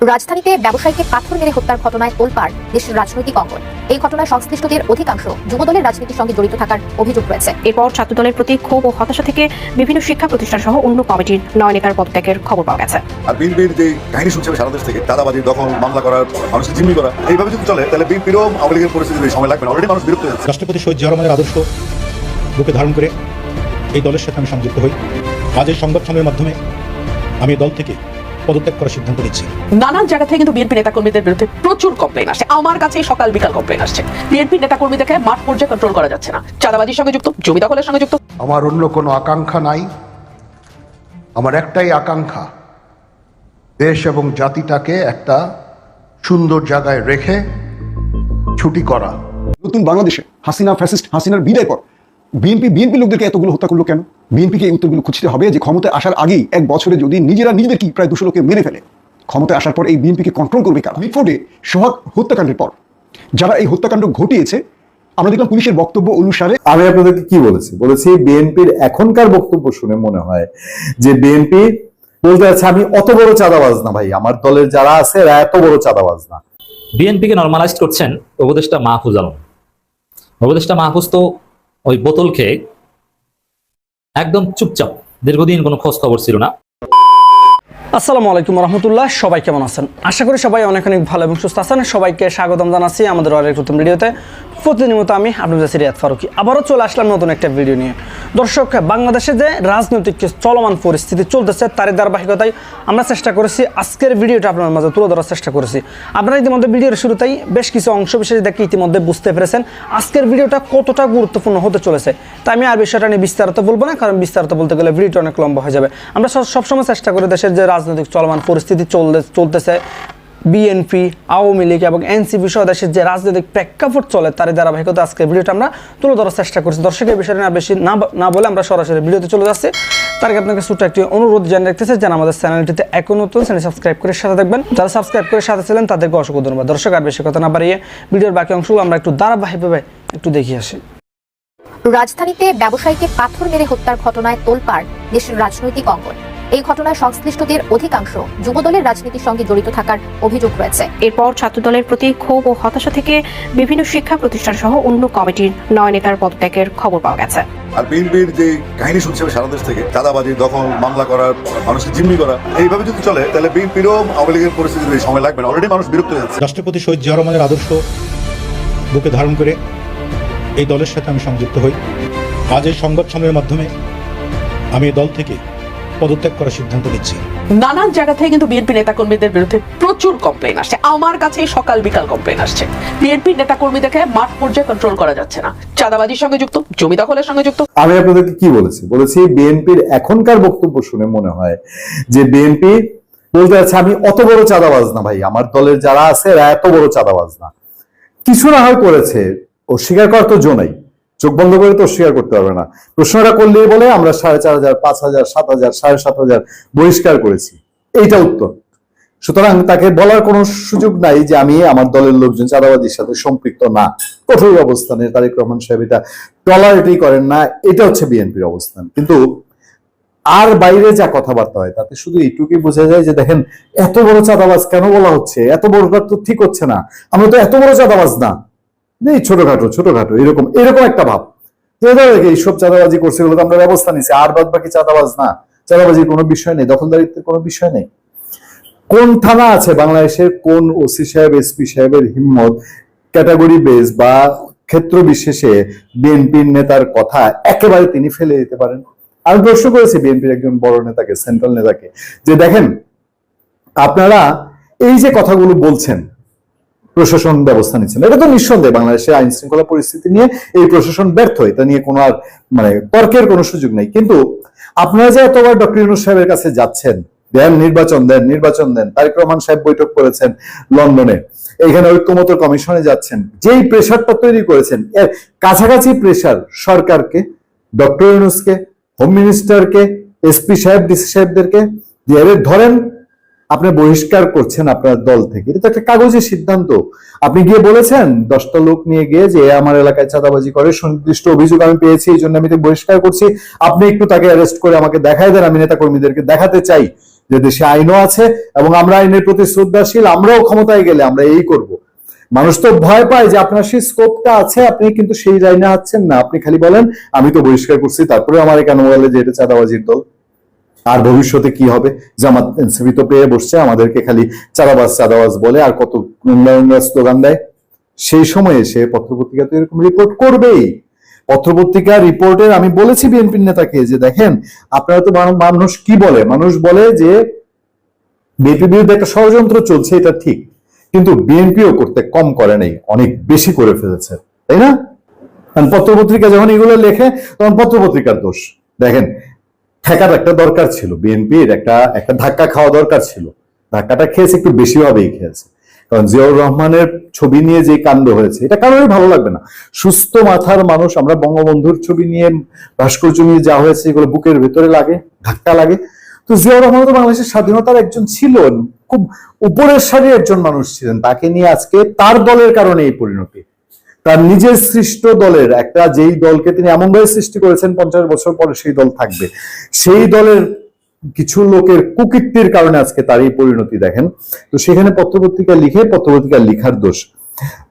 রাজধানীতে ব্যবসায়ীকে পাথর মেরে হত্যার ঘটনায় তোলপাড় দেশের রাজনৈতিক অঙ্গন। এই ঘটনায় সংশ্লিষ্টদের অধিকাংশ যুবদলের রাজনীতির সঙ্গে জড়িত থাকার অভিযোগ রয়েছে। এরপর ছাত্রদলের প্রতি ক্ষোভ ও হতাশা থেকে বিভিন্ন শিক্ষা প্রতিষ্ঠান সহ অন্য কমিটির নয় নেতার পদত্যাগের খবর পাওয়া গেছে। আর বিএনপির যে কাহিনী শুনছে সারা দেশ থেকে দাদাবাজি দখল মামলা করার মানুষকে জিম্মি করা এইভাবে যদি চলে তাহলে বিএনপিরও আওয়ামী লীগের পরিস্থিতি সময় লাগবে অলরেডি মানুষ বিরক্ত রাষ্ট্রপতি শহীদ জিয়া রহমানের আদর্শ বুকে ধারণ করে এই দলের সাথে আমি সংযুক্ত হই। আজের সংবাদ সম্মেলনের মাধ্যমে আমি এই দল থেকে পদত্যাগ করার সিদ্ধান্ত নিচ্ছি। নানান জায়গা থেকে কিন্তু বিএনপি নেতাকর্মীদের বিরুদ্ধে প্রচুর কমপ্লেন আসছে। আমার কাছে সকাল বিকাল কমপ্লেন আসছে। বিএনপি নেতাকর্মীদেরকে মাঠ পর্যায়ে কন্ট্রোল করা যাচ্ছে না। চাঁদাবাজির সঙ্গে যুক্ত জমি দখলের সঙ্গে যুক্ত। আমার অন্য কোনো আকাঙ্ক্ষা নাই। আমার একটাই আকাঙ্ক্ষা দেশ এবং জাতিটাকে একটা সুন্দর জায়গায় রেখে ছুটি করা। নতুন বাংলাদেশে হাসিনা ফ্যাসিস্ট হাসিনার বিদায় পর বিএনপি বিএনপি লোকদেরকে এতগুলো হত্যা করল কেন? বিএনপিকে এই উত্তরগুলো খুঁজতে হবে যে ক্ষমতায় আসার আগেই এক বছরে যদি নিজেরা নিজেদের কি প্রায় দুশো লোককে মেরে ফেলে ক্ষমতায় আসার পর এই বিএনপিকে কন্ট্রোল করবে কারা? মিটফোর্ডে সোহাগ হত্যাকাণ্ডের পর। যারা এই হত্যাকাণ্ড ঘটিয়েছে আমরা দেখলাম পুলিশের বক্তব্য অনুসারে আমি আপনাদেরকে কি বলেছি? বলেছি বিএনপির এখনকার বক্তব্য শুনে মনে হয় যে বিএনপি বলতে আছে আমি অত বড় চাঁদাবাজ না ভাই। আমার দলের যারা আছে এরা এত বড় চাঁদাবাজ না। বিএনপিকে নর্মালাইজ করছেন উপদেষ্টা মাহফুজ আলম। উপদেষ্টা মাহফুজ তো ওই বোতল খেয়ে একদম চুপচাপ দীর্ঘদিন কোনো খোঁজ খবর ছিল না। আসসালামু আলাইকুম রহমতুল্লাহ, সবাই কেমন আছেন? আশা করি সবাই অনেক অনেক ভালো এবং সুস্থ আছেন। সবাইকে স্বাগতম জানাচ্ছি আমাদের অনেক নতুন ভিডিওতে। প্রতিনিয়ত আমি আপনাদের কাছে রিয়াদ ফারুকি আবারও চলে আসলাম নতুন একটা ভিডিও নিয়ে। দর্শক, বাংলাদেশে যে রাজনৈতিক চলমান পরিস্থিতি চলতেছে, তারই ধারাবাহিকতায় আমরা চেষ্টা করেছি, আজকের ভিডিওটা আপনার মাঝে তুলে ধরার চেষ্টা করেছি। আপনারা ইতিমধ্যে ভিডিওর শুরুতেই বেশ কিছু অংশ বিশেষ দেখে ইতিমধ্যে বুঝতে পেরেছেন আজকের ভিডিওটা কতটা গুরুত্বপূর্ণ হতে চলেছে। তাই আমি আর বিষয়টা নিয়ে বিস্তারিত বলব না, কারণ বিস্তারিত বলতে গেলে ভিডিওটা অনেক লম্বা হয়ে যাবে। আমরা সব- সবসময় চেষ্টা করি দেশের যে রাজনৈতিক চলমান পরিস্থিতি চলতে, চলতেছে। বিএনপি আওয়ামী লীগ এবং এনসিপি সহ দেশের যে রাজনৈতিক প্রেক্ষাপট চলে তার ধারাবাহিকতা আজকের ভিডিওটা আমরা তুলে ধরার চেষ্টা করছি। দর্শকের বিষয়টা না বেশি না বলে আমরা সরাসরি ভিডিওতে চলে যাচ্ছি। তার আগে আপনাকে ছোট্ট একটি অনুরোধ জানিয়ে রাখতেছে যেন আমাদের চ্যানেলটিতে এখন নতুন, চ্যানেল সাবস্ক্রাইব করে সাথে দেখবেন যারা সাবস্ক্রাইব করে সাথে ছিলেন, তাদেরকে অসংখ্য ধন্যবাদ। দর্শক, আর বেশি কথা না বাড়িয়ে ভিডিওর বাকি অংশগুলো আমরা একটু ধারাবাহিকভাবে একটু দেখিয়ে আসি। রাজধানীতে ব্যবসায়ীকে পাথর মেরে হত্যার ঘটনায় তোলপাড় দেশের রাজনৈতিক অঙ্গন। এই ঘটনায় সংশ্লিষ্টদের অধিকাংশ যুবদলের রাজনীতির সঙ্গে জড়িত থাকার অভিযোগ রয়েছে। এরপর ছাত্রদলের প্রতি ক্ষোভ ও হতাশা থেকে বিভিন্ন শিক্ষা প্রতিষ্ঠান সহ অন্য কমিটির নয় নেতার পদত্যাগের খবর পাওয়া গেছে। আর বিএনপির যে কাহিনী শুনছে সারা দেশ থেকে দাদাবাজি দখল মামলা করার মানুষকে জিম্মি করা এইভাবে যদি চলে তাহলে বিএনপিরও আওয়ামী লীগের পরিস্থিতি সময় লাগবে না। অলরেডি মানুষ বিরক্ত হয়ে যাচ্ছে। রাষ্ট্রপতি শহীদ জিয়া রহমানের আদর্শ বুকে ধারণ করে এই দলের সাথে আমি সংযুক্ত হই। আজের সংবাদ সম্মেলনের মাধ্যমে আমি এই দল থেকে পদত্যাগ করার সিদ্ধান্ত নিচ্ছি। নানান জায়গা থেকে কিন্তু বিএনপি নেতাকর্মীদের বিরুদ্ধে প্রচুর কমপ্লেন আসছে। আমার কাছে সকাল বিকাল কমপ্লেন আসছে। বিএনপি নেতাকর্মীদেরকে মাঠ পর্যায়ে কন্ট্রোল করা যাচ্ছে না। চাঁদাবাজির সঙ্গে যুক্ত জমি দখলের সঙ্গে যুক্ত। আমি আপনাদেরকে কি বলেছি? বলেছি বিএনপির এখনকার বক্তব্য শুনে মনে হয় যে বিএনপি বলতে আছে আমি অত বড় চাঁদাবাজ না ভাই। আমার দলের যারা আছে এরা এত বড় চাঁদাবাজ না। কিছু না হয় করেছে। অস্বীকার করার তো জো নাই। চোখ বন্ধ করে তো অস্বীকার করতে পারবে না। প্রশ্নটা করলেই বলে? আমরা সাড়ে চার হাজার, পাঁচ হাজার, সাত হাজার, সাড়ে সাত হাজার বহিষ্কার করেছি। এইটা উত্তর। সুতরাং তাকে বলার কোনো সুযোগ নাই যে আমি আমার দলের লোকজন চাঁদাবাজির সাথে সম্পৃক্ত না। কঠোর অবস্থানে তারেক রহমান সাহেব এটা টলারেটই করেন না। এটা হচ্ছে বিএনপির অবস্থান। কিন্তু আর বাইরে যা কথাবার্তা হয়, তাতে শুধু এইটুকুই বোঝা যায় যে দেখেন, এত বড় চাঁদাবাজ কেন বলা হচ্ছে? এত বড়টা তো ঠিক হচ্ছে না। আমরা তো এত বড় চাঁদাবাজ না। এই ছোটখাটো ছোটখাটো, এরকম এরকম একটা ভাব। ধরো এইসব চাঁদাবাজি করছে এগুলো তো আমরা ব্যবস্থা নিছি আর বাদ বাকি চাঁদাবাজ না। চাঁদাবাজির কোনো বিষয় নেই দখলদারিত্বের কোনো বিষয় নেই। কোন থানা আছে বাংলাদেশের? কোন ওসি সাহেব, এসপি সাহেবের হিম্মত? ক্যাটাগরি বেস বা ক্ষেত্র বিশেষে বিএনপির নেতার কথা একেবারে তিনি ফেলে দিতে পারেন। আমি প্রশ্ন করেছি বিএনপির একজন বড় নেতাকে, সেন্ট্রাল নেতাকে, যে দেখেন, আপনারা এই যে কথাগুলো বলছেন প্রশাসন ব্যবস্থা নিচ্ছেন। এটা তো নিঃসন্দেহে বাংলাদেশের আইন শৃঙ্খলা পরিস্থিতি নিয়ে এই প্রশাসন ব্যর্থ, এটা নিয়ে কোনো আর মানে তর্কের কোনো সুযোগ নেই। কিন্তু আপনারা যে এতবার ডক্টর ইউনুস সাহেবের কাছে যাচ্ছেন, দেন নির্বাচন দেন নির্বাচন, দেন তারেক রহমান সাহেব বৈঠক করেছেন লন্ডনে, এখানে ঐক্যমত কমিশনে যাচ্ছেন, যেই প্রেশারটা তৈরি করেছেন, এর কাছাকাছি প্রেশার সরকারকে, ডক্টর ইউনুসকে, হোম মিনিস্টারকে এসপি সাহেব, ডিসি সাহেবদেরকে ধরেন আপনি বহিষ্কার করছেন আপনার দল থেকে। এটা তো একটা কাগজের সিদ্ধান্ত। আপনি গিয়ে বলেছেন, দশটা লোক নিয়ে গিয়ে যে আমার এলাকায় চাঁদাবাজি করে, সুনির্দিষ্ট অভিযোগ আমি পেয়েছি, এই জন্য আমি তাকে বহিষ্কার করছি। আপনি একটু তাকে অ্যারেস্ট করে আমাকে দেখাই দেন, আমি নেতা কর্মীদেরকে দেখাতে চাই যে দেশে আইনও আছে এবং আমরা আইনের প্রতি শ্রদ্ধাশীল, আমরাও ক্ষমতায় গেলে আমরা এই করব। মানুষ তো ভয় পায় যে, আপনার সেই স্কোপটা আছে, আপনি কিন্তু সেই লাইনে হাঁটছেন না। আপনি খালি বলেন, আমি তো বহিষ্কার করছি তারপরে আমার কেন বলে যে, এটা চাঁদাবাজির দল। আর ভবিষ্যতে কি হবে? জামাত এনসিপি তো পেয়ে বসছে, আমাদেরকে খালি চাঁদাবাজ চাঁদাবাজ বলে আর কত উন্নয়ন স্লোগান দেয়। সেই সময়ে সে পত্রপত্রিকা তো এরকম রিপোর্ট করবেই। পত্রপত্রিকা রিপোর্টের আমি বলেছি বিএনপির নেতাকে যে দেখেন, আপনারা তো মানুষ কি বলে? মানুষ বলে যে বিএনপি বিরুদ্ধে একটা ষড়যন্ত্র চলছে, এটা ঠিক। কিন্তু বিএনপিও করতে কম করে নাই, অনেক বেশি করে ফেলেছে, তাই না? পত্রপত্রিকা যখন এগুলো লেখে, তখন পত্রপত্রিকার দোষ। দেখেন ঠেকার একটা দরকার ছিল। বিএনপির একটা একটা ধাক্কা খাওয়া দরকার ছিল। ধাক্কাটা খেয়েছে, একটু বেশি ভাবেই খেয়েছে। কারণ জিয়াউর রহমানের ছবি নিয়ে যে কাণ্ড হয়েছে, এটা কারোরই ভালো লাগবে না। সুস্থ মাথার মানুষ, আমরা বঙ্গবন্ধুর ছবি নিয়ে, ভাস্কর্য নিয়ে যা হয়েছে, এগুলো বুকের ভেতরে লাগে, ধাক্কা লাগে। তো জিয়াউর রহমান তো বাংলাদেশের স্বাধীনতার একজন ছিলেন, খুব উপরের সারির একজন মানুষ ছিলেন। তাকে নিয়ে আজকে তার দলের কারণে এই পরিণতি। তার নিজের সৃষ্ট দলের একটা যেই দলকে তিনি এমনভাবে সৃষ্টি করেছেন, পঞ্চাশ বছর পরে সেই দল থাকবে। সেই দলের কিছু লোকের কুকৃত্তির কারণে আজকে তার এই পরিণতি দেখেন। তো সেখানে পত্রপত্রিকা লিখে পত্রপত্রিকা লিখার দোষ।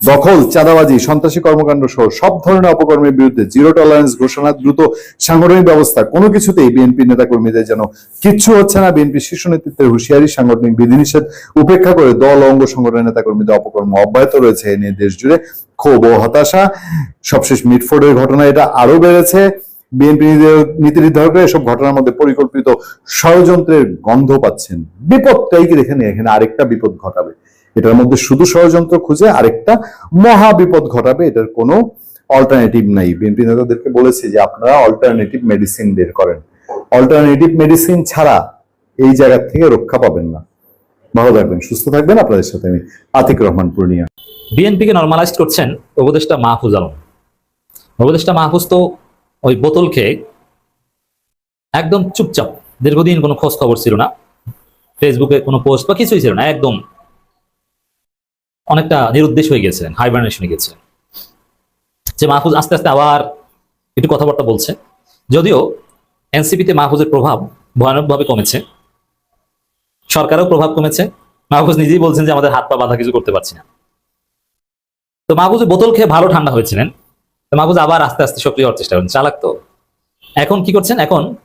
দখল, চাঁদাবাজি, সন্ত্রাসী কর্মকাণ্ড সহ সব ধরনের অপকর্মের বিরুদ্ধে জিরো টলারেন্স ঘোষণা, দ্রুত সাংগঠনিক ব্যবস্থা, কোনো কিছুতেই বিএনপি নেতা কর্মীদের যেন কিচ্ছু হচ্ছে না। বিএনপি শীর্ষ নেতৃত্বের হুঁশিয়ারি, সাংগঠনিক বিধিনিষেধ উপেক্ষা করে দল, অঙ্গ সংগঠনের নেতা কর্মীদের অপকর্ম অব্যাহত রয়েছে। এ নিয়ে দেশ জুড়ে ক্ষোভ ও হতাশা। সবশেষ মিটফোর্ডের ঘটনা, এটা আরও বেড়েছে। বিএনপি নীতি নির্ধারকরা এসব ঘটনার মধ্যে পরিকল্পিত ষড়যন্ত্রের গন্ধ পাচ্ছেন। বিপদটাই কি দেখেন? এখানে আরেকটা বিপদ ঘটাবে। এটার মধ্যে শুধু ষড়যন্ত্র খুঁজে আরেকটা মহা বিপদ ঘটাবে, এটার কোনো অল্টারনেটিভ নাই। বিএনপি নেতাদেরকে বলেছে যে আপনারা অল্টারনেটিভ মেডিসিন বের করেন। অল্টারনেটিভ মেডিসিন ছাড়া এই জায়গা থেকে রক্ষা পাবেন না। ভালো থাকবেন, সুস্থ থাকবেন। আপনাদের সাথে আমি আতিক রহমান পূর্ণিয়া। বিএনপিকে নর্মালাইজ করছেন উপদেষ্টা মাহফুজ আলম। উপদেষ্টা মাহফুজ তো ওই বোতল খেয়ে একদম চুপচাপ, দীর্ঘদিন কোনো খোঁজ খবর ছিল না। ফেসবুকে কোনো পোস্ট বা কিছুই ছিল না, একদম অনেকটা নিরুদ্দেশ হয়ে গেছিলেন হাইবারনেশনে গেছিলেন। যে মাহফুজ আস্তে আস্তে আবার একটু কথাবার্তা বলছে। যদিও এনসিপিতে মাহফুজের প্রভাব ভয়ানকভাবে কমেছে। সরকারও প্রভাব কমেছে। মাহফুজ নিজেই বলছেন যে আমাদের হাত পা বাঁধা কিছু করতে পারছি না। তো মাহফুজ বোতল খেয়ে ভালো ঠান্ডা হয়েছিলেন। তো মাহফুজ আবার আস্তে আস্তে সক্রিয় হওয়ার চেষ্টা করেন। চালাক তো। এখন কি করছেন? এখন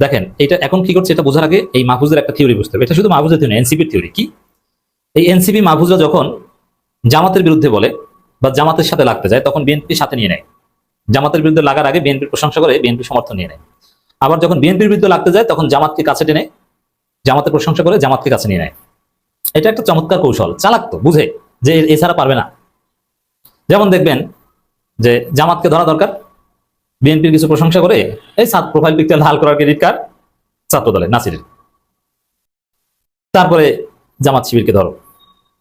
দেখেন, এটা এখন কি করছে এটা বোঝার আগে এই মাহফুজের একটা থিওরি বুঝতে হবে। এটা শুধু মাহফুজের থিওরি এনসিপির থিওরি কি? এই এনসিপি মাহফুজরা যখন জামাতের বিরুদ্ধে বলে বা জামাতের সাথে লাগতে যায়, তখন বিএনপির সাথে নিয়ে নেয়। জামাতের বিরুদ্ধে লাগার আগে বিএনপির প্রশংসা করে বিএনপি সমর্থন নিয়ে নেয়। আবার যখন বিএনপির বিরুদ্ধে লাগতে যায়, তখন জামাতকে কাছে টেনে, জামাতের প্রশংসা করে জামাতকে কাছে নিয়ে নেয়। এটা একটা চমৎকার কৌশল, চালাক তো, বুঝে যে এছাড়া পারবে না। যেমন দেখবেন যে জামাতকে ধরা দরকার। বিএনপির কিছু প্রশংসা করে, এই সাত প্রোফাইল পিকচার লাল করার ক্রেডিট কার্ড ছাত্র দলের নাসিরের। তারপরে জামাত শিবিরকে ধরো।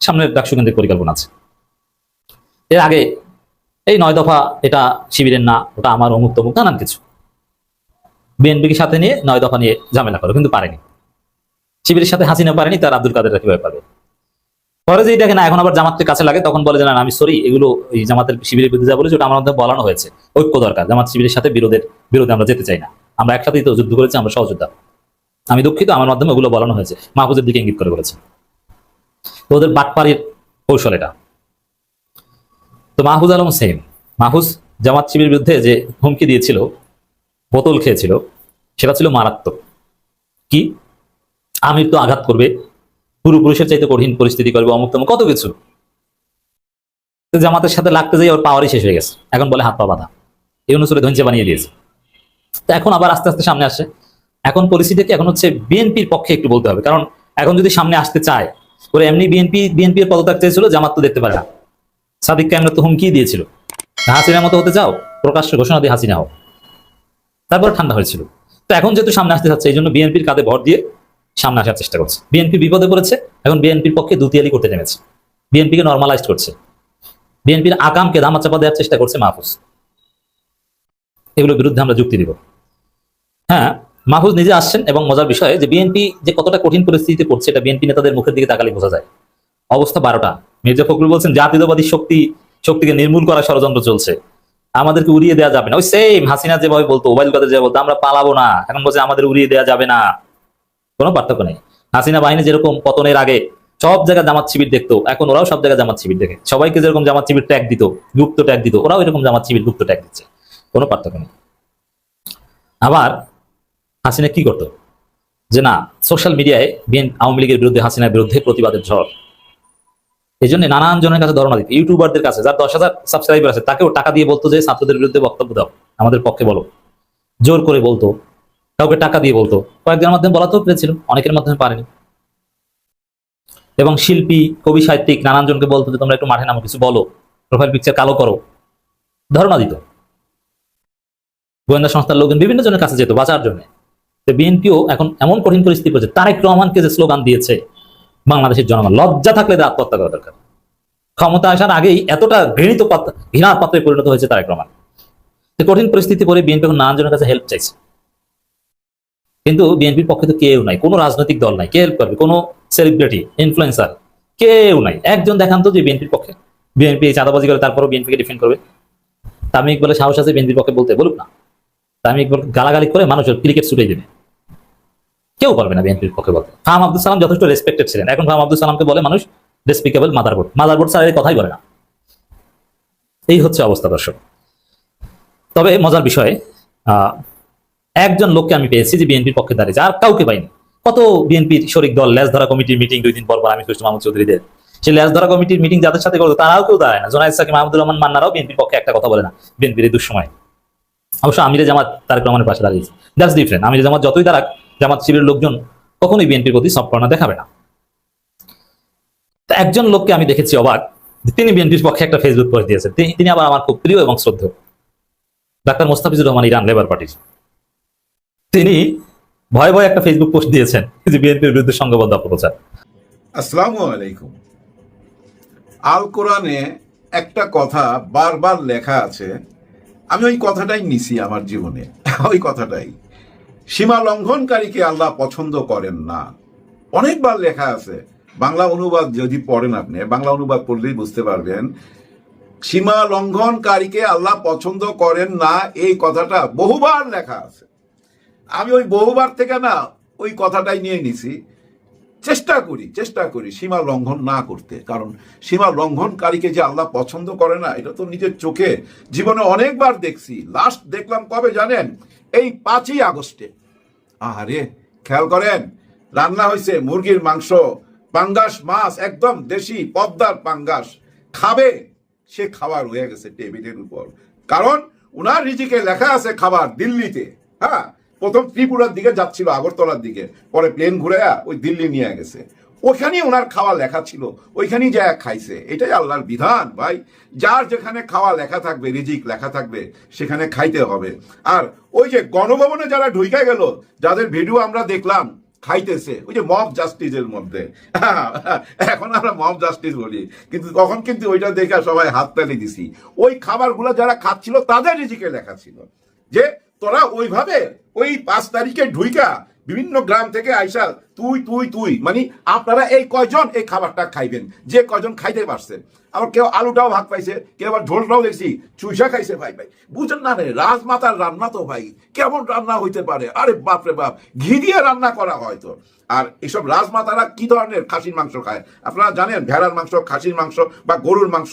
সামনের ডাকসু কেন্দ্রিক পরিকল্পনা আছে। এর আগে এই নয় দফা এটা শিবিরের না, ওটা আমার অমুক তমুক নানান কিছু। বিএনপিকে সাথে নিয়ে নয় দফা নিয়ে ঝামেলা করো, কিন্তু পারেনি। শিবিরের সাথে হাসিনা পারেনি, তার আব্দুল কাদের কীভাবে পারবে পরে যে দেখে না এখন আবার জামাতের কাছে লাগে, তখন বলে যে আমি সরি, এগুলো এই জামাতের শিবিরের বিরুদ্ধে যা বলেছে, ওটা আমার মধ্যে বলানো হয়েছে। ঐক্য দরকার, জামাত শিবিরের সাথে বিরোধের বিরোধে আমরা যেতে চাই না। আমরা একসাথেই তো যুদ্ধ করেছি, আমরা সহযোদ্ধা। আমি দুঃখিত, আমার মাধ্যমে ওগুলো বলানো হয়েছে, মাহফুজের দিকে ইঙ্গিত করে বলেছে। ওদের বাটপাড়ির কৌশল এটা। তো মাহফুজ আলম সেম। মাহফুজ জামাত শিবিরের বিরুদ্ধে যে হুমকি দিয়েছিল, বোতল খেয়েছিল, সেটা ছিল মারাত্মক। কি? আমির তো আঘাত করবে পূর্বপুরুষের চাইতে কঠিন পরিস্থিতি করবে, অমুক তমুক, কত কিছু। তো জামাতের সাথে লাগতে যাই ওর পাওয়ারই শেষ হয়ে গেছে। এখন বলে হাত পা বাঁধা। এই অনুসারে ধঞ্চে বানিয়ে দিয়েছে। তো এখন আবার আস্তে আস্তে সামনে আসে। এখন পরিস্থিতিকে এখন হচ্ছে বিএনপির পক্ষে একটু বলতে হবে। কারণ এখন যদি সামনে আসতে চায় ওরা এমনি বিএনপি বিএনপির পদত্যাগ চেয়েছিল, জামাত তো দেখতে পারে না। সাদিক ক্যামেরা তো হুমকি দিয়েছিল। হাসিনার মতো হতে চাও, প্রকাশ্য ঘোষণা দিয়ে হাসিনা হও। তারপর ঠান্ডা হয়েছিল। তো এখন যেহেতু সামনে আসতে চাচ্ছে এই জন্য বিএনপির কাঁধে ভর দিয়ে সামনে আসার চেষ্টা করছে। বিএনপি বিপদে পড়েছে, এখন বিএনপির পক্ষে দুতিয়ালি করতে নেমেছে। বিএনপিকে নর্মালাইজ করছে। বিএনপির আকামকে ধামাচাপা দেওয়ার চেষ্টা করছে মাহফুজ। এগুলোর বিরুদ্ধে আমরা যুক্তি দিব। হ্যাঁ মাহফুজ নিজে আসছেন এবং মজার বিষয় যে বিএনপি যে কতটা কঠিন পরিস্থিতিতে পড়ছে, এটা বিএনপি নেতাদের মুখের দিকে তাকালে বোঝা যায়। অবস্থা বারোটা। মির্জা ফখরুল বলছেন, জাতীয়তাবাদী শক্তি, শক্তিকে নির্মূল করার ষড়যন্ত্র চলছে। আমাদেরকে উড়িয়ে দেওয়া যাবে না। ওই সেম হাসিনা যেভাবে বলতো ওবায়দুল কাদের যেভাবে বলতো, আমরা পালাবো না। এখন বলছে, আমাদের উড়িয়ে দেওয়া যাবে না। কোনো পার্থক্য নেই। হাসিনা বাহিনী যেরকম পতনের আগে সব জায়গায় জামাত শিবির দেখতো, এখন ওরাও সব জায়গায় জামাত শিবির দেখে। সবাইকে যেরকম জামাত শিবির ট্যাগ দিত, গুপ্ত ট্যাগ দিত, ওরাও এরকম জামাত শিবির গুপ্ত ট্যাগ দিচ্ছে। কোনো পার্থক্য নেই। আবার হাসিনা কি করতো? যে না সোশ্যাল মিডিয়ায় বিএন আওয়ামী লীগের বিরুদ্ধে হাসিনার বিরুদ্ধে প্রতিবাদের ঝড়। এই জন্য নানান জনের কাছে ধর্ণা দিত। ইউটিউবারদের কাছে, যার দশ হাজার সাবস্ক্রাইবার আছে, তাকেও টাকা দিয়ে বলতো যে, ছাত্রদের বিরুদ্ধে বক্তব্য দাও, আমাদের পক্ষে বলো। জোর করে বলতো, কাউকে টাকা দিয়ে বলতো। কয়েকজনের মাধ্যমে বলাতেও পেরেছিল, অনেকের মাধ্যমে পারেনি। এবং শিল্পী, কবি, সাহিত্যিক নানান জনকে বলতো যে, তোমরা একটু মাঠে নামো, কিছু বলো প্রোফাইল পিকচার কালো করো। ধারণা দিত। গোয়েন্দা সংস্থার লোকজন বিভিন্ন জনের কাছে যেত, বাঁচার জন্য। বিএনপিও এখন এমন কঠিন পরিস্থিতি পড়েছে তারেক রহমানকে যে স্লোগান দিয়েছে বাংলাদেশের জনগণ, লজ্জা থাকলে এদের আত্মহত্যা করা দরকার। ক্ষমতা আসার আগেই এতটা ঘৃণিত ঘৃণার পাত্রে পরিণত হয়েছে তারেক রহমান। কঠিন পরিস্থিতি পরে বিএনপি এখন নানান জনের কাছে হেল্প চাইছে। কিন্তু বিএনপির পক্ষে তো কেউ নাই, কোনো রাজনৈতিক দল নাই, কে হেল্প করবে? কোনো সেলিব্রিটি ইনফ্লুয়েন্সার কেউ নাই। একজন দেখান তো যে বিএনপির পক্ষে। বিএনপি চাঁদাবাজি করে তারপরও বিএনপিকে ডিফেন্ড করবে। তামিক বলে সাহস আছে বিএনপির পক্ষে বলতে বলুক না। তামিক বলে গালাগালি করে মানুষের ক্রিকেট ছুটে দেবে কেউ পারবে না বিএনপির পক্ষে বলতে। ফাহাম আব্দুল সালাম যথেষ্ট রেসপেক্টেড ছিলেন। এখন ফাহাম আব্দুল সালামকে বলে মানুষ ডেসপিকেবল মাদারবোর্ড মাদারবোর্ড স্যার এই কথাই বলে না। এই হচ্ছে অবস্থা দর্শক। তবে মজার বিষয়ে একজন লোককে আমি পেয়েছি যে বিএনপির পক্ষে দাঁড়িয়েছে। আর কাউকে পাইনি। কত বিএনপির শরিক দল ল্যাস ধরা কমিটির মিটিং দুই দিন পর পর আমি কৃষ্ণ মাহমুদ চৌধুরীদের সেই ল্যাস ধরা কমিটির মিটিং যাদের সাথে করতো, তারাও কেউ দাঁড়ায় না। জোনায়দ সাকিব মাহমুদুর রহমান মান্নারাও বিএনপির পক্ষে একটা কথা বলে না। বিএনপির এই দুঃসময়। অবশ্য আমিরে জামাত তারেক রহমানের পাশে দাঁড়িয়েছে। দ্যাটস ডিফারেন্ট আমিরে জামাত যতই দাঁড়াক, জামাত শিবিরের লোকজন কখনোই বিএনপির প্রতি কর্নার দেখাবে না। একজন লোককে আমি দেখেছি অবাক তিনি বিএনপির পক্ষে একটা ফেসবুক পোস্ট দিয়েছেন। তিনি- আবার আমার খুব প্রিয় এবং শ্রদ্ধেয়। ডাক্তার মোস্তাফিজুর রহমান ইরান লেবার পার্টির তিনি ভয়ে ভয়ে একটা ফেসবুক পোস্ট দিয়েছেন, যে বিএনপির বিরুদ্ধে সংঘবদ্ধ অপপ্রচার। আসসালামু আলাইকুম। আল কোরআনে একটা কথা বারবার লেখা আছে আমি ওই কথাটাই নিছি আমার জীবনে। ওই কথাটাই। সীমা লঙ্ঘনকারীকে আল্লাহ পছন্দ করেন না। অনেকবার লেখা আছে, বাংলা অনুবাদ যদি পড়েন আপনি, বাংলা অনুবাদ পড়লেই বুঝতে পারবেন, সীমা লঙ্ঘনকারীকে আল্লাহ পছন্দ করেন না, এই কথাটা বহুবার লেখা আছে। আমি ওই বহুবার থেকে না, ওই কথাটাই নিয়ে নিছি। চেষ্টা করি চেষ্টা করি সীমা লঙ্ঘন না করতে। কারণ সীমা লঙ্ঘনকারীকে যে আল্লাহ পছন্দ করে না, এটা তো নিজের চোখে। জীবনে অনেকবার দেখছি লাস্ট দেখলাম কবে জানেন? এই পাঁচই আগস্টে। আরে খেয়াল করেন, রান্না হয়েছে মুরগির মাংস, পাঙ্গাস, মাছ, একদম দেশি, পদ্মার পাঙ্গাস। খাবে, সে খাবার হয়ে গেছে টেবিলের উপর। কারণ উনার রিজিকে লেখা আছে খাবার দিল্লিতে হ্যাঁ? প্রথম ত্রিপুরার দিকে যাচ্ছিল, আগরতলার দিকে। পরে প্লেন ঘুরে ওই দিল্লি নিয়ে গেছে। ওখানেই ওনার খাওয়া লেখা ছিল, ওইখানেই যা খাইছে। এটাই আল্লাহর বিধান, ভাই। যার যেখানে খাওয়া লেখা থাকবে, রিজিক লেখা থাকবে, সেখানে খাইতে হবে। আর ওই যে গণভবনে যারা ঢুইকা গেল, যাদের ভিডিও আমরা দেখলাম, খাইতেছে, ওই যে মব জাস্টিসের মধ্যে। এখন আমরা মব জাস্টিস বলি। কিন্তু তখন কিন্তু ওইটা দেখে সবাই হাততালি দিছি। ওই খাবারগুলো যারা খাচ্ছিল, তাদের রিজিকে লেখা ছিল। যে তোরা ওইভাবে ওই পাঁচ তারিখে ঢুইকা বিভিন্ন গ্রাম থেকে আইসা তুই তুই তুই মানে আপনারা এই কয়জন এই খাবারটা খাইবেন? যে কয়জন খাইতে পারছেন আবার কেউ আলুটাও ভাগ পাইছে, কেউ আবার ঝোলটাও দেখছি চুইসা খাইছে ভাই ভাই। বুঝেন না রে, রাজমাতার রান্না তো ভাই, কেমন রান্না হইতে পারে? আরে বাপরে বাপ, ঘি দিয়ে রান্না করা হয় তো। আর এসব রাজমাতারা কি ধরনের খাসির মাংস খায়? আপনারা জানেন, ভেড়ার মাংস, খাসির মাংস বা গরুর মাংস,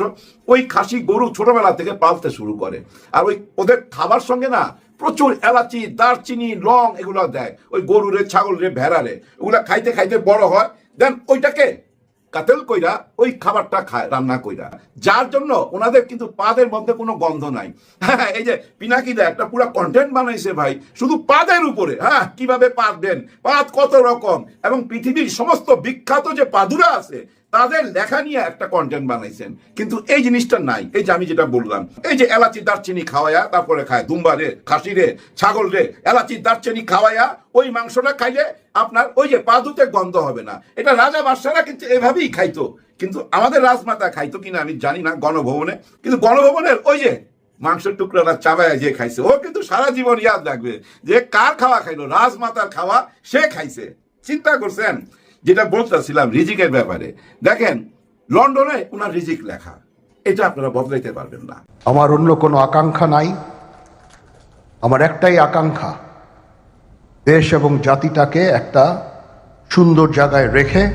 ওই খাসি গরু ছোটবেলা থেকে পালতে শুরু করে। আর ওই ওদের খাবার সঙ্গে না প্রচুর এলাচি, দারচিনি, লং এগুলো দেয়। ওই গরু রে ছাগল রে ভেড়া রে ওগুলা খাইতে খাইতে বড় হয়। দেন ওইটাকে কাতেল কইরা ওই খাবারটা খায়, রান্না কইরা। যার জন্য ওনাদের কিন্তু পাদের মধ্যে কোনো গন্ধ নাই। হ্যাঁ এই যে পিনাকিদা একটা পুরো কন্টেন্ট বানাইছে ভাই, শুধু পাদের উপরে। হ্যাঁ কীভাবে পাতবেন পাত কত রকম? এবং পৃথিবীর সমস্ত বিখ্যাত যে পাদুরা আছে তাদের লেখা নিয়ে একটা কন্টেন্ট বানাইছেন। কিন্তু এই জিনিসটা নাই। এই যে আমি যেটা বললাম, এই যে এলাচি দারচিনি খাওয়ায়া, তারপরে খায় দুম্বা রে, খাসি রে, ছাগল রে, এলাচি দারচিনি খাওয়ায়া, ওই মাংসটা খাইলে আপনার ওই যে পাদুতে গন্ধ হবে না। এটা রাজা বাদশারা কিন্তু এভাবেই খাইতো। কিন্তু আমাদের রাজমাতা খাইতো কিনা আমি জানি না গণভবনে। কিন্তু গণভবনের ওই যে মাংসের টুকরাটা চাবায় যে খাইছে, ও কিন্তু সারা জীবন ইয়াদ রাখবে যে কার খাওয়া খাইলো? রাজমাতার খাওয়া সে খাইছে। চিন্তা করছেন? যেটা বলতেছিলাম রিজিকের ব্যাপারে। দেখেন লন্ডনে ওনার রিজিক লেখা। এটা আপনারা বদলাইতে পারবেন না। আমার অন্য কোনো আকাঙ্ক্ষা নাই। আমার একটাই আকাঙ্ক্ষা দেশ এবং জাতিটাকে একটা সুন্দর জায়গায় রেখে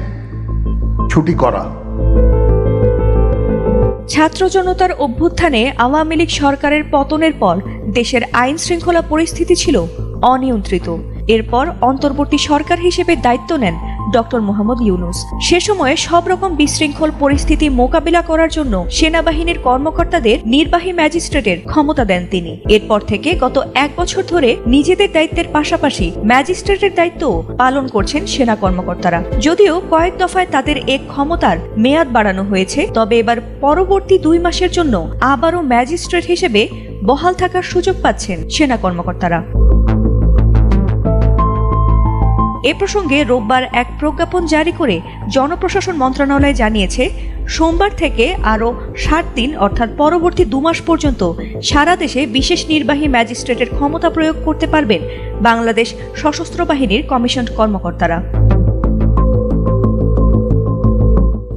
ছুটি করা। ছাত্র জনতার অভ্যুত্থানে আওয়ামী লীগ সরকারের পতনের পর দেশের আইন শৃঙ্খলা পরিস্থিতি ছিল অনিয়ন্ত্রিত। এরপর অন্তর্বর্তী সরকার হিসেবে দায়িত্ব নেন ডক্টর মোহাম্মদ ইউনুস। সে সময়ে সব রকম বিশৃঙ্খল পরিস্থিতি মোকাবিলা করার জন্য সেনাবাহিনীর কর্মকর্তাদের নির্বাহী ম্যাজিস্ট্রেটের ক্ষমতা দেন তিনি। এরপর থেকে গত এক বছর ধরে নিজেদের দায়িত্বের পাশাপাশি ম্যাজিস্ট্রেটের দায়িত্ব পালন করছেন সেনা কর্মকর্তারা। যদিও কয়েক দফায় তাদের এক ক্ষমতার মেয়াদ বাড়ানো হয়েছে, তবে এবার পরবর্তী দুই মাসের জন্য আবারও ম্যাজিস্ট্রেট হিসেবে বহাল থাকার সুযোগ পাচ্ছেন সেনা কর্মকর্তারা। এ প্রসঙ্গে রোববার এক প্রজ্ঞাপন জারি করে জনপ্রশাসন মন্ত্রণালয় জানিয়েছে, সোমবার থেকে আরও ষাট দিন অর্থাৎ পরবর্তী দু মাস পর্যন্ত সারা দেশে বিশেষ নির্বাহী ম্যাজিস্ট্রেটের ক্ষমতা প্রয়োগ করতে পারবেন বাংলাদেশ সশস্ত্র বাহিনীর কমিশন কর্মকর্তারা।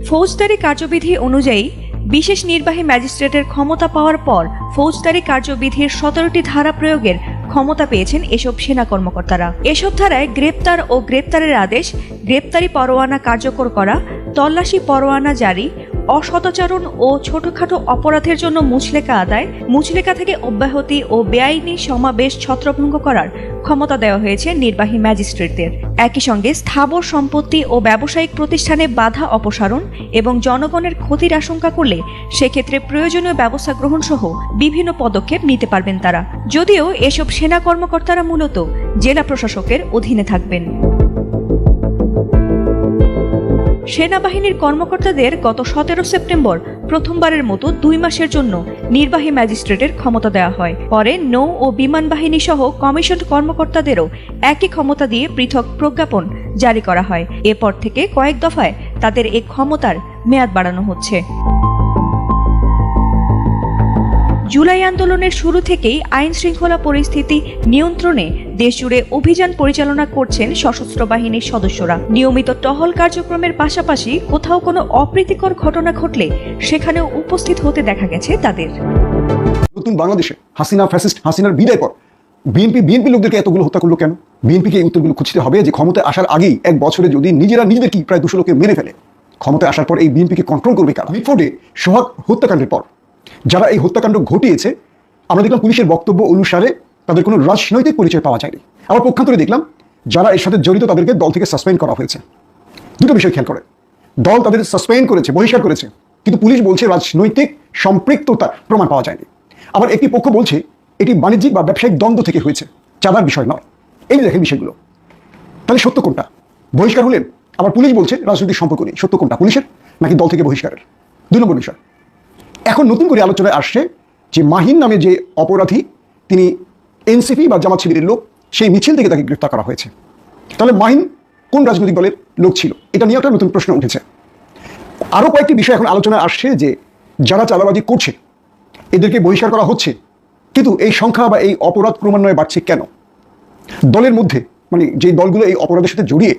ফৌজদারি কার্যবিধি অনুযায়ী বিশেষ নির্বাহী ম্যাজিস্ট্রেটের ক্ষমতা পাওয়ার পর ফৌজদারি কার্যবিধির সতেরোটি ধারা প্রয়োগের ক্ষমতা পেয়েছেন এসব সেনা কর্মকর্তারা। এসব ধারায় গ্রেপ্তার ও গ্রেপ্তারের আদেশ, গ্রেপ্তারি পরোয়ানা কার্যকর করা, তল্লাশি পরোয়ানা জারি অসদাচরণ ও ছোটখাটো অপরাধের জন্য মুচলেকা আদায়, মুচলেকা থেকে অব্যাহতি ও বেআইনি সমাবেশ ছত্রভঙ্গ করার ক্ষমতা দেওয়া হয়েছে নির্বাহী ম্যাজিস্ট্রেটদের। একই সঙ্গে স্থাবর সম্পত্তি ও ব্যবসায়িক প্রতিষ্ঠানে বাধা অপসারণ এবং জনগণের ক্ষতির আশঙ্কা করলে সেক্ষেত্রে প্রয়োজনীয় ব্যবস্থা গ্রহণ সহ বিভিন্ন পদক্ষেপ নিতে পারবেন তারা। যদিও এসব সেনা কর্মকর্তারা মূলত জেলা প্রশাসকের অধীনে থাকবেন। সেনাবাহিনীর কর্মকর্তাদের গত সতেরো সেপ্টেম্বর প্রথমবারের মতো দুই মাসের জন্য নির্বাহী ম্যাজিস্ট্রেটের ক্ষমতা দেওয়া হয়। পরে নৌ ও বিমান বাহিনী সহ কমিশন কর্মকর্তাদেরও একই ক্ষমতা দিয়ে পৃথক প্রজ্ঞাপন জারি করা হয়। এরপর থেকে কয়েক দফায় তাদের এই ক্ষমতার মেয়াদ বাড়ানো হচ্ছে। জুলাই আন্দোলনের শুরু থেকেই আইন শৃঙ্খলা পরিস্থিতি নিয়ন্ত্রণে দেশজুড়ে অভিযান পরিচালনা করছেন সশস্ত্র বাহিনীর সদস্যরা। নিয়মিত টহল কার্যক্রমের পাশাপাশি কোথাও কোনো অপ্রীতিকর ঘটনা ঘটলে সেখানেও উপস্থিত হতে দেখা গেছে তাদের। নতুন বাংলাদেশে হাসিনা ফ্যাসিস্ট, হাসিনার বিদায় পর বিএনপি বিএনপি লোকদেরকে এতগুলো হত্যা করল কেন? বিএনপিকে এই উত্তরগুলো খুঁজতে হবে যে ক্ষমতায় আসার আগেই এক বছরে যদি নিজেরা নিজেদের কি প্রায় দুশো লোকে মেরে ফেলে, ক্ষমতায় আসার পর এই বিএনপিকে কন্ট্রোল করবে কারা? মিটফোর্ডে সোহাগ হত্যাকাণ্ডের পর। যারা এই হত্যাকাণ্ড ঘটিয়েছে, আমরা দেখলাম পুলিশের বক্তব্য অনুসারে তাদের কোনো রাজনৈতিক পরিচয় পাওয়া যায়নি। আবার পক্ষান্তরে দেখলাম যারা এর সাথে জড়িত তাদেরকে দল থেকে সাসপেন্ড করা হয়েছে। দুটো বিষয় খেয়াল করে। দল তাদের সাসপেন্ড করেছে, বহিষ্কার করেছে, কিন্তু পুলিশ বলছে রাজনৈতিক সম্পৃক্ততার প্রমাণ পাওয়া যায়নি। আবার একটি পক্ষ বলছে এটি বাণিজ্যিক বা ব্যবসায়িক দ্বন্দ্ব থেকে হয়েছে, চাঁদার বিষয় নয়। এই দেখেন বিষয়গুলো। তাহলে সত্য কোনটা? বহিষ্কার হলেন আবার পুলিশ বলছে রাজনৈতিক সম্পর্ক নেই। সত্য কোনটা, পুলিশের নাকি দল থেকে বহিষ্কারের? দুই নম্বর বিষয়। এখন নতুন করে আলোচনায় আসছে যে মাহিন নামে যে অপরাধী, তিনি এনসিপি বা জামাত শিবিরের লোক, সেই মিছিল থেকে তাকে গ্রেফতার করা হয়েছে। তাহলে মাহিন কোন রাজনৈতিক দলের লোক ছিল? এটা নিয়ে একটা নতুন প্রশ্ন উঠেছে। আরও কয়েকটি বিষয় এখন আলোচনায় আসছে যে যারা চালাবাজি করছে, এদেরকে বহিষ্কার করা হচ্ছে, কিন্তু এই সংখ্যা বা এই অপরাধ ক্রমান্বয়ে বাড়ছে কেন? দলের মধ্যে মানে যে দলগুলো এই অপরাধের সাথে জড়িয়ে,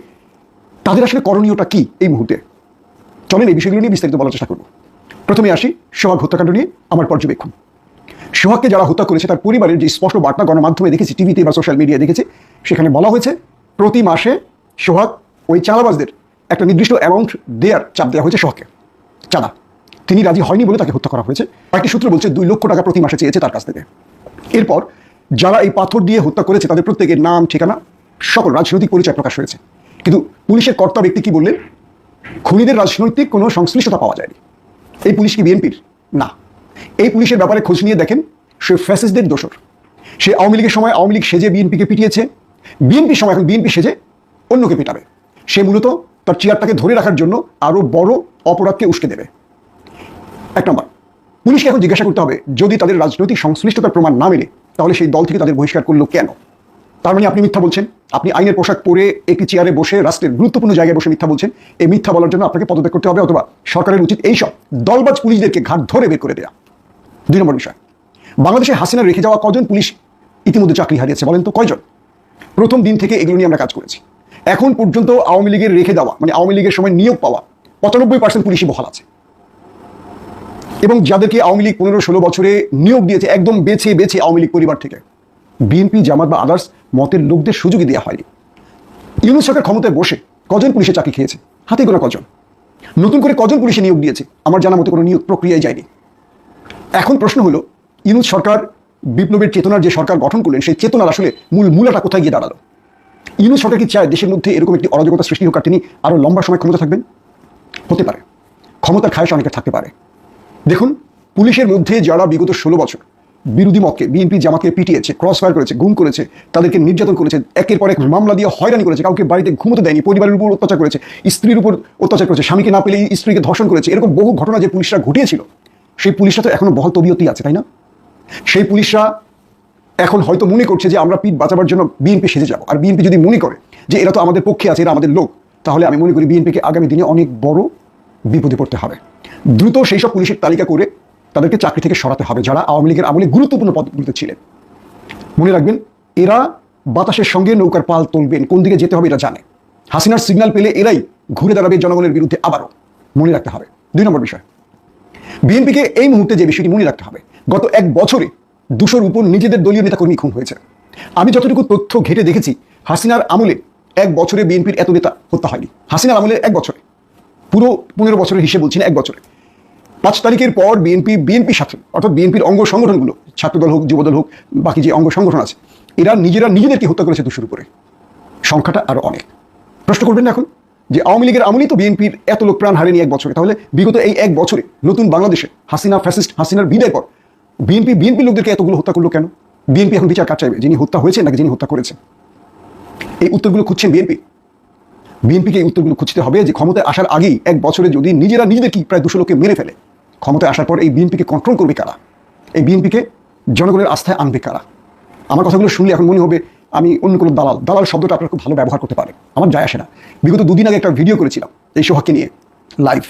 তাদের আসলে করণীয়টা কি এই মুহূর্তে? চলেন এই বিষয়গুলো নিয়ে বিস্তারিত বলার চেষ্টা করব। প্রথমে আসি সোহাগ হত্যাকাণ্ড নিয়ে, আমার পর্যবেক্ষণ। সোহাগকে যারা হত্যা করেছে, তার পরিবারের যে স্পষ্ট বার্তা গণমাধ্যমে দেখেছি, টিভিতে বা সোশ্যাল মিডিয়ায় দেখেছি, সেখানে বলা হয়েছে, প্রতি মাসে সোহাগ ওই চাঁদাবাজদের একটা নির্দিষ্ট অ্যামাউন্ট দেয়ার চাপ দেওয়া হয়েছে সোহাগকে। চাঁদা। তিনি রাজি হয়নি বলে তাকে হত্যা করা হয়েছে। কয়েকটি সূত্র বলছে, দুই লক্ষ টাকা প্রতি মাসে চেয়েছে তার কাছ থেকে। এরপর যারা এই পাথর দিয়ে হত্যা করেছে, তাদের প্রত্যেকের নাম, ঠিকানা, সকল রাজনৈতিক পরিচয় প্রকাশ হয়েছে। কিন্তু পুলিশের কর্তা ব্যক্তি কি বললেন? খুনিদের রাজনৈতিক কোনো সংশ্লিষ্টতা পাওয়া যায়নি। এই পুলিশ কি বিএনপির? না। এই পুলিশের ব্যাপারে খোঁজ নিয়ে দেখেন, সে ফ্যাসিস্টদের দোষর। সে আওয়ামী লীগের সময় আওয়ামী লীগ সেজে বিএনপিকে পিটিয়েছে। বিএনপির সময় এখন বিএনপি সেজে অন্যকে পিটাবে। সে মূলত তার চেয়ারটাকে ধরে রাখার জন্য আরও বড় অপরাধকে উস্কে দেবে। এক নম্বর, পুলিশকে এখন জিজ্ঞাসা করতে হবে, যদি তাদের রাজনৈতিক সংশ্লিষ্টতার প্রমাণ না মেলে, তাহলে সেই দল থেকে তাদের বহিষ্কার করল কেন? তার মানে আপনি মিথ্যা বলছেন। আপনি আইনের পোশাক পরে একটি চেয়ারে বসে রাষ্ট্রের গুরুত্বপূর্ণ জায়গায় বসে মিথ্যা বলছেন, এই মিথ্যা বলার জন্য আপনাকে পদত্যাগ করতে হবে অথবা সরকারের উচিত এইসব দলবাজ পুলিশদেরকে ঘাট ধরে বের করে দেওয়া দুই নম্বর বিষয়, বাংলাদেশে হাসিনা রেখে যাওয়া কজন পুলিশ ইতিমধ্যে চাকরি হারিয়েছে বলেন তো কয়জন? প্রথম দিন থেকে এগুলো নিয়ে আমরা কাজ করেছি। এখন পর্যন্ত আওয়ামী লীগের রেখে দেওয়া মানে আওয়ামী লীগের সময় নিয়োগ পাওয়া, পঁচানব্বই পার্সেন্ট পুলিশই বহাল আছে। এবং যাদেরকে আওয়ামী লীগ পনেরো ষোলো বছরে নিয়োগ দিয়েছে একদম বেছে বেছে আওয়ামী লীগ পরিবার থেকে, বিএনপি, জামাত বা আদার্স মতের লোকদের সুযোগই দেওয়া হয়নি। ইউনুস সরকার ক্ষমতায় বসে কজন পুলিশে চাকরি খেয়েছে? হাতে গোনা কজন? নতুন করে কজন পুলিশে নিয়োগ দিয়েছে? আমার জানা মতো কোনো নিয়োগ প্রক্রিয়ায় যায়নি। এখন প্রশ্ন হলো, ইউনুস সরকার বিপ্লবের চেতনার যে সরকার গঠন করলেন, সেই চেতনার আসলে মূল মূলাটা কোথায় গিয়ে দাঁড়াল? ইউনুস সরকার কি চায় দেশের মধ্যে এরকম একটি অরাজকতা সৃষ্টি হোক আর তিনি আরও লম্বা সময় ক্ষমতা থাকবেন? হতে পারে। ক্ষমতার খায়স অনেকের থাকতে পারে। দেখুন, পুলিশের মধ্যে যারা বিগত ষোলো বছর বিরোধী মতকে বিএনপি জামাকে পিটিয়েছে ক্রস ফায়ার করেছে, গুম করেছে, তাদেরকে নির্যাতন করেছে, একের পর এক মামলা দিয়ে হয়রানি করেছে, কাউকে বাড়িতে ঘুমোতে দেয়নি, পরিবারের উপর অত্যাচার করেছে, স্ত্রীর উপর অত্যাচার করেছে, স্বামীকে না পেলে স্ত্রীকে ধর্ষণ করেছে, এরকম বহু ঘটনা যে পুলিশরা ঘটিয়েছিল, সেই পুলিশরা তো এখনও বহল তবিয়তি আছে, তাই না? সেই পুলিশরা এখন হয়তো মনে করছে যে আমরা পিঠ বাঁচাবার জন্য বিএনপি সেজে যাব, আর বিএনপি যদি মনে করে যে এরা তো আমাদের পক্ষে আছে, এরা আমাদের লোক, তাহলে আমি মনে করি বিএনপিকে আগামী দিনে অনেক বড় বিপদে পড়তে হবে। দ্রুত সেই সব পুলিশের তালিকা করে তাদেরকে চাকরি থেকে সরাতে হবে, যারা আওয়ামী লীগের আমলে গুরুত্বপূর্ণ পদগুলিতে ছিলেন। মনে রাখবেন, এরা বাতাসের সঙ্গে নৌকার পাল তুলবেন, কোন দিকে যেতে হবে এরা জানে। হাসিনার সিগন্যাল পেলে এরাই ঘুরে দাঁড়াবে জনগণের বিরুদ্ধে আবারও। মনে রাখতে হবে। দুই নম্বর বিষয়, বিএনপিকে এই মুহূর্তে যে বিষয়টি মনে রাখতে হবে, গত এক বছরে দুশোর উপর নিজেদের দলীয় নেতাকর্মী খুন হয়েছে। আমি যতটুকু তথ্য ঘেটে দেখেছি, হাসিনার আমলে এক বছরে বিএনপির এত নেতা হত্যা হয়নি। হাসিনার আমলে এক বছরে। পুরো পনেরো বছরের হিসেবে বলছি না, এক বছরে। পাঁচ তারিখের পর বিএনপি বিএনপি সাথে, অর্থাৎ বিএনপির অঙ্গ সংগঠনগুলো, ছাত্রদল হোক, যুবদল হোক, বাকি যে অঙ্গ সংগঠন আছে, এরা নিজেরা নিজেদেরকে হত্যা করেছে দুশোর উপরে। সংখ্যাটা আরও অনেক। প্রশ্ন করবেন না এখন? যে আওয়ামী লীগের আমলেই তো বিএনপির এত লোক প্রাণ হারেনি এক বছরে। তাহলে বিগত এই এক বছরে নতুন বাংলাদেশে হাসিনা ফ্যাসিস্ট হাসিনার বিদায় পর বিএনপি বিএনপি লোকদেরকে এতগুলো হত্যা করল কেন? বিএনপি এখন বিচার কার চাইবে? যিনি হত্যা হয়েছে নাকি যিনি হত্যা করেছেন? এই উত্তরগুলো খুঁজছেন বিএনপি। বিএনপিকে এই উত্তরগুলো খুঁজতে হবে যে ক্ষমতায় আসার আগেই এক বছরে যদি নিজেরা নিজেদের কি প্রায় দুশো লোককে মেরে ফেলে ক্ষমতায় আসার পর এই বিএনপিকে কন্ট্রোল করবে কারা? এই বিএনপিকে জনগণের আস্থায় আনবে কারা? আমার কথাগুলো শুনলে এখন মনে হবে আমি অন্য কোনো দালাল। দালাল শব্দটা আপনারা খুব ভালো ব্যবহার করতে পারে আমার যায় আসে না। বিগত দুদিন আগে একটা ভিডিও করেছিলাম এই সোহাগকে নিয়ে লাইভ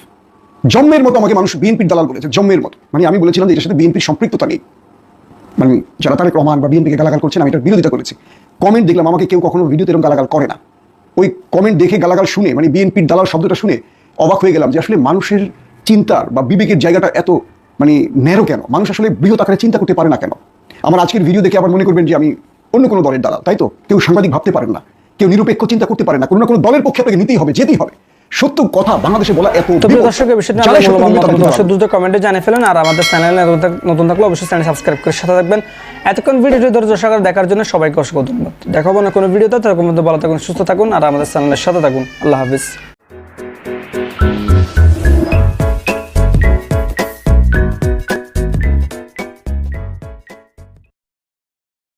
জন্মের মতো আমাকে মানুষ বিএনপির দালাল বলেছে, জন্মের মতো। মানে আমি বলেছিলাম যে এটার সাথে বিএনপির সম্পৃক্ততা নেই। মানে যারা তারেক রহমান বা বিএনপিকে গালাগাল করছেন, আমি এটার বিরোধিতা করেছি। কমেন্ট দেখলাম, আমাকে কেউ কখনো ভিডিওতে এরকম গালাগাল করে না। ওই কমেন্ট দেখে গালাগাল শুনে মানে বিএনপির দালাল শব্দটা শুনে অবাক হয়ে গেলাম যে আসলে মানুষের চিন্তার বা বিবেকের জায়গাটা এত মানে ন্যারো কেন? মানুষ আসলে বৃহৎ আকারে চিন্তা করতে পারে না কেন? আমার আজকের ভিডিও দেখে আবার মনে করবেন যে আমি অন্য কোনো দলের দালাল তাই তো? কেউ সাংবাদিক ভাবতে পারেন না কেউ নিরপেক্ষ চিন্তা করতে পারে না কোনো না কোনো দলের পক্ষে আপনাকে নিতেই হবে যেতেই হবে। সত্য কথা বাংলাদেশে বলা এত দর্শক দ্রুত কমেন্টে জানিয়ে ফেলেন আর আমাদের চ্যানেলে নতুন থাকলে অবশ্যই চ্যানেল সাবস্ক্রাইব করে সাথে থাকবেন। এতক্ষণ ভিডিওটি ধৈর্য সহকারে দেখার জন্য সবাইকে অসংখ্য ধন্যবাদ। দেখাবো না কোনো ভিডিওতে তখন মধ্যে ভালো থাকুন সুস্থ থাকুন আর আমাদের চ্যানেলের সাথে থাকুন। আল্লাহ হাফিজ।